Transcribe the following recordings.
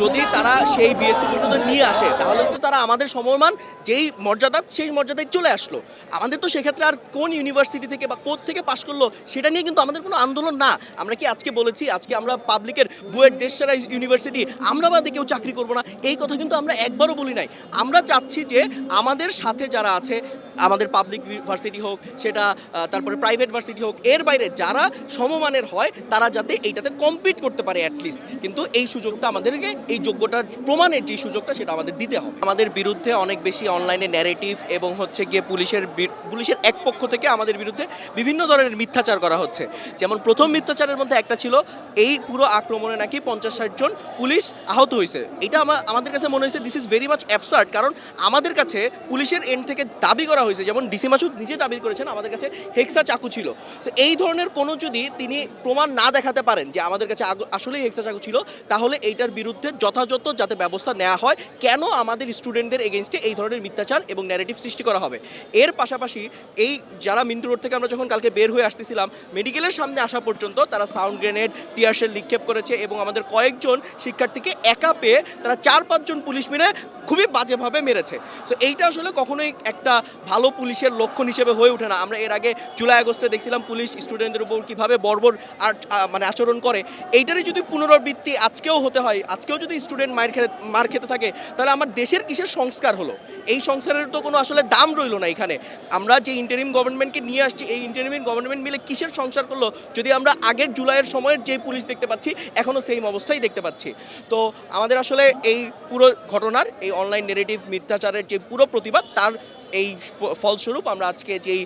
যদি তারা সেই বিএসসি পর্যন্ত নিয়ে আসে, তাহলে তো তারা আমাদের সমমান যেই মর্যাদা, সেই মর্যাদায় চলে আসলো। আমাদের তো সেক্ষেত্রে আর কোন ইউনিভার্সিটি থেকে বা কোথ থেকে পাশ করল, সেটা নিয়ে কিন্তু আমাদের কোনো আন্দোলন না। আমরা কি আজকে বলেছি, আজকে আমরা পাবলিকের বুয়েট দেশছাড়া ইউনিভার্সিটি আমরা বাদে কেউ চাকরি করব না। এই কথা কিন্তু আমরা একবারও বলি নাই। আমরা চাচ্ছি যে আমাদের সাথে যারা আছে আমাদের পাবলিক ভার্সিটি হোক, সেটা তারপরে প্রাইভেট ভার্সিটি হোক, এর বাইরে যারা সমমানের হয়, তারা যাতে এইটাতে কম্পিট করতে পারে অ্যাটলিস্ট কিন্তু এই সুযোগটা আমাদেরকে, এই যোগ্যতার প্রমাণের যে সুযোগটা, সেটা আমাদের দিতে হবে। আমাদের বিরুদ্ধে অনেক বেশি অনলাইনে ন্যারেটিভ এবং হচ্ছে গিয়ে পুলিশের পুলিশের এক পক্ষ থেকে আমাদের বিরুদ্ধে বিভিন্ন ধরনের মিথ্যাচার করা হচ্ছে। যেমন প্রথম মিথ্যাচারের মধ্যে একটা ছিল, এই পুরো আক্রমণে নাকি পঞ্চাশ ষাট জন পুলিশ আহত হয়েছে। এটা আমা- আমাদের কাছে মনে হয়েছে this is very much absurd কারণ আমাদের কাছে পুলিশের এন্ড থেকে দাবি করা হয়েছে। যেমন ডিসি মাসুদ নিজে দাবি করেছেন, আমাদের কাছে হেক্সা চাকু ছিল। তো এই ধরনের কোনো যদি তিনি প্রমাণ না দেখাতে পারেন যে আমাদের কাছে আসলেই হেক্সা চাকু ছিল, তাহলে এইটার বিরুদ্ধে যথাযথ যাতে ব্যবস্থা নেওয়া হয়, কেন আমাদের স্টুডেন্টদের এগেনস্টে এই ধরনের মিথ্যাচার এবং ন্যারেটিভ সৃষ্টি করা হবে? এর পাশাপাশি এই যারা মিন্টু রোড থেকে আমরা যখন কালকে বের হয়ে আসতেছিলাম, মেডিকেলের সামনে আসা পর্যন্ত তারা সাউন্ড গ্রেনেড টিয়ারশেল নিক্ষেপ করেছে এবং আমাদের কয়েকজন শিক্ষার্থীকে একা পেয়ে তারা চার পাঁচজন পুলিশ মেরে খুবই বাজেভাবে মেরেছে। সো এইটা আসলে কখনোই একটা ভালো পুলিশের লক্ষণ হিসেবে হয়ে ওঠে না। আমরা এর আগে জুলাই আগস্টে দেখছিলাম পুলিশ স্টুডেন্টদের উপর কীভাবে বর্বর মানে আচরণ করে। এইটারই যদি পুনরাবৃত্তি আজকেও হতে হয়, আজকেও যদি স্টুডেন্ট মার খেতে মার খেতে থাকে, তাহলে আমার দেশের কিসের সংস্কার হলো? এই সংসারের তো কোনো আসলে দাম রইল না এখানে। আমরা যে ইন্টারিম গভর্নমেন্টকে নিয়ে আসছি, এই ইন্টারিম গভর্নমেন্ট মিলে কিসের সংসার করল, যদি আমরা আগের জুলাইয়ের সময়ের যে পুলিশ দেখতে পাচ্ছি এখনও সেম অবস্থাই দেখতে পাচ্ছি। তো আমাদের আসলে এই পুরো ঘটনার, এই অনলাইন নেগেটিভ মিথ্যাচারের যে পুরো প্রতিবাদ, তার এই ফলস্বরূপ আমরা আজকে যেই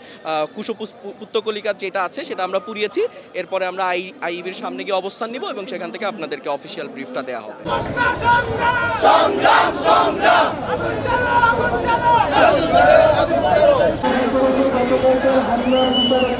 পুত্তকলিকার যেটা আছে, সেটা আমরা পুড়িয়েছি। এরপরে আমরা আই, আইবির সামনে গিয়ে অবস্থান নিব এবং সেখান থেকে আপনাদেরকে অফিসিয়াল ব্রিফটা দেওয়া হবে।